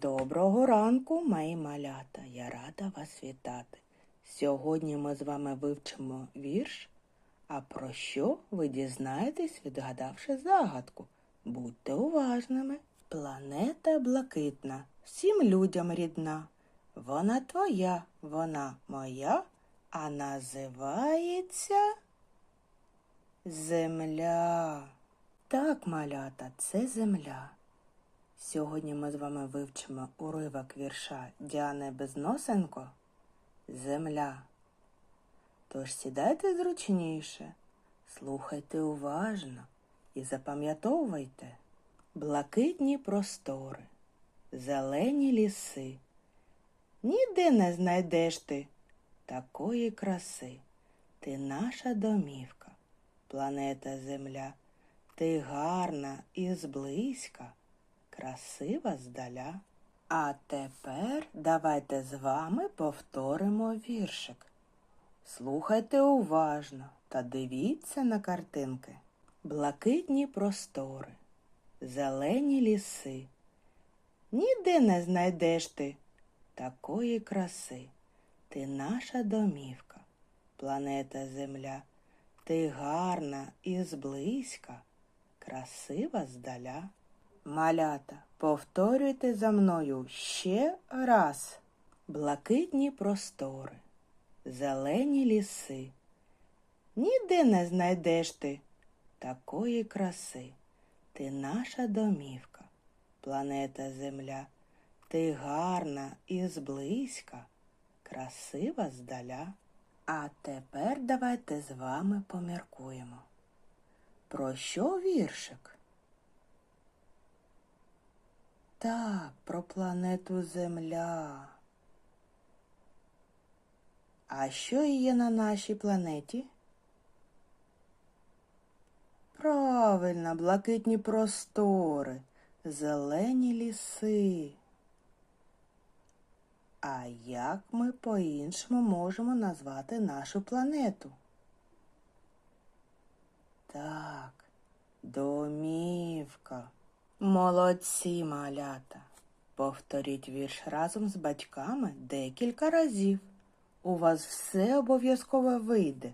Доброго ранку, мої малята. Я рада вас вітати. Сьогодні ми з вами вивчимо вірш. А про що ви дізнаєтесь, відгадавши загадку? Будьте уважними. Планета блакитна, всім людям рідна. Вона твоя, вона моя, а називається Земля. Так, малята, це земля. Сьогодні ми з вами вивчимо уривок вірша Діани Безносенко Земля. Тож сідайте зручніше, слухайте уважно і запам'ятовуйте блакитні простори, зелені ліси. Ніде не знайдеш ти такої краси. Ти наша домівка, планета Земля. Ти гарна і зблизька красива здаля. А тепер давайте з вами повторимо віршик. Слухайте уважно та дивіться на картинки. Блакитні простори, зелені ліси. Ніде не знайдеш ти такої краси. Ти наша домівка, планета Земля. Ти гарна і зблизька, красива здаля. Малята, повторюйте за мною ще раз. Блакитні простори, зелені ліси. Ніде не знайдеш ти такої краси. Ти наша домівка, планета Земля. Ти гарна і зблизька, красива здаля. А тепер давайте з вами поміркуємо. Про що віршик? Так, про планету Земля. А що є на нашій планеті? Правильно, блакитні простори, зелені ліси. А як ми по-іншому можемо назвати нашу планету? Так, домівка. Молодці, малята. Повторіть вірш разом з батьками декілька разів. У вас все обов'язково вийде.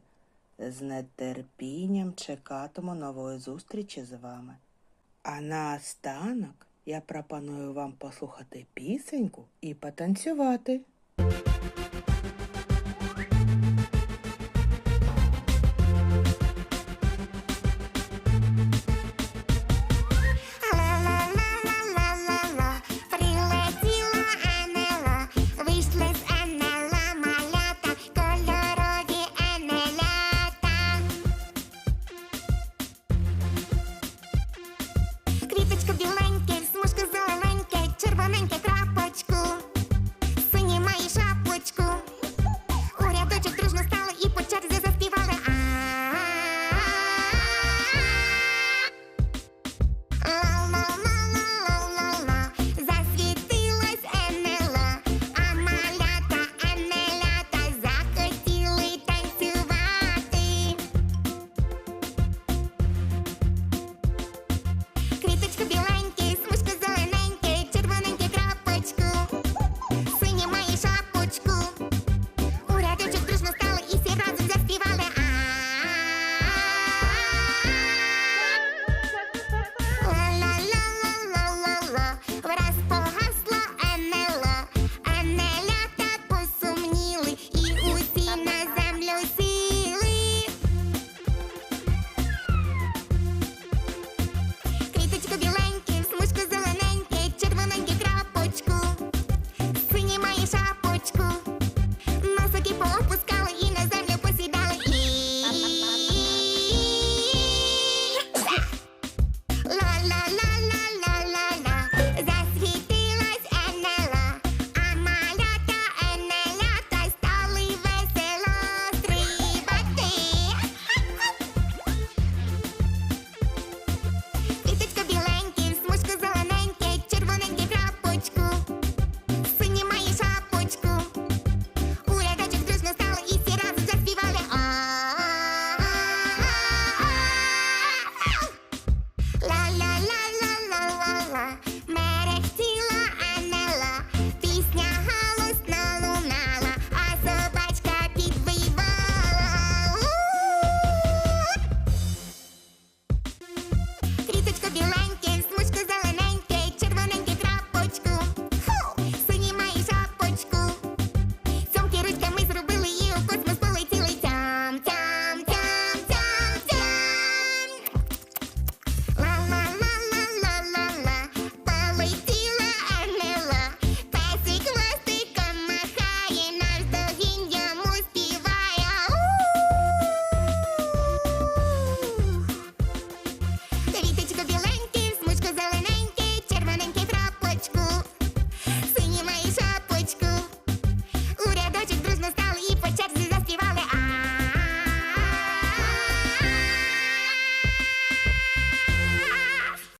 З нетерпінням чекатиму нової зустрічі з вами. А наостанок я пропоную вам послухати пісеньку і потанцювати.